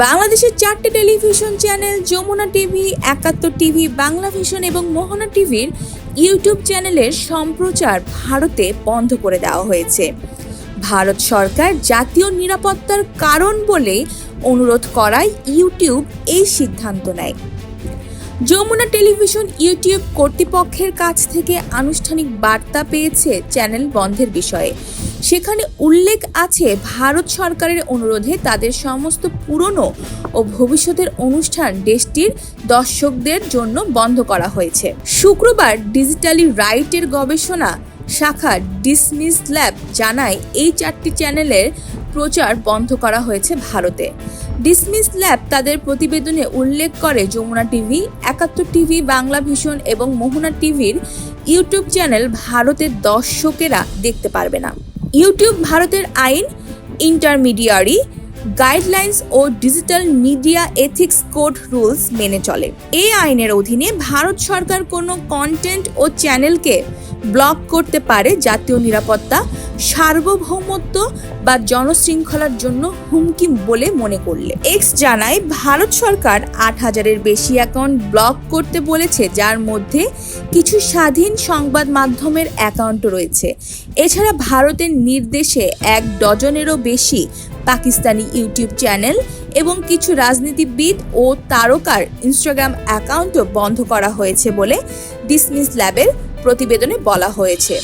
বাংলাদেশের চারটে television channel, Jamuna TV, Ekattor TV, Bangla vision এবং মোহনা টিভির ইউটিউব চ্যানেলের সম্প্রচার ভারতে বন্ধ করে দেওয়া হয়েছে। ভারত সরকার জাতীয় নিরাপত্তার কারণ বলে অনুরোধ করায় ইউটিউব এই সিদ্ধান্ত নেয়। যমুনা টেলিভিশন ইউটিউব কর্তৃপক্ষের কাছ থেকে আনুষ্ঠানিক বার্তা পেয়েছে চ্যানেল বন্ধের বিষয়ে। সেখানে উল্লেখ আছে, ভারত সরকারের অনুরোধে তাদের সমস্ত পুরনো ও ভবিষ্যতের অনুষ্ঠান দেশটির দর্শকদের জন্য বন্ধ করা হয়েছে। শুক্রবার ডিজিটালি রাইটের গবেষণা শাখা ডিসমিস ল্যাব জানায়, এই চারটি চ্যানেলের প্রচার বন্ধ করা হয়েছে ভারতে। ডিসমিস ল্যাব তাদের প্রতিবেদনে উল্লেখ করে, Jamuna TV, Ekattor TV, Bangla vision এবং মোহনা টিভির ইউটিউব চ্যানেল ভারতের দর্শকেরা দেখতে পারবে না। ইউটিউব ভারতের আইন ইন্টারমিডিয়ারি গাইডলাইন্স ও digital media ethics code rules মেনে চলে। এই আইনের অধীনে ভারত সরকার কোনো কন্টেন্ট ও চ্যানেলকে ব্লক করতে পারে জাতীয় নিরাপত্তা, সার্বভৌমত্ব বা জনশৃঙ্খলার জন্য হুমকি বলে মনে করলে। এক্স জানায়, ভারত সরকার আট হাজারের বেশি অ্যাকাউন্ট ব্লক করতে বলেছে, যার মধ্যে কিছু স্বাধীন সংবাদ মাধ্যমের অ্যাকাউন্ট রয়েছে। এছাড়া ভারতের নির্দেশে এক ডজনেরও বেশি পাকিস্তানি ইউটিউব চ্যানেল এবং কিছু রাজনীতিবিদ ও তারকার ইনস্টাগ্রাম অ্যাকাউন্টও বন্ধ করা হয়েছে বলে ডিসমিস ল্যাবের প্রতিবেদনে বলা হয়েছে।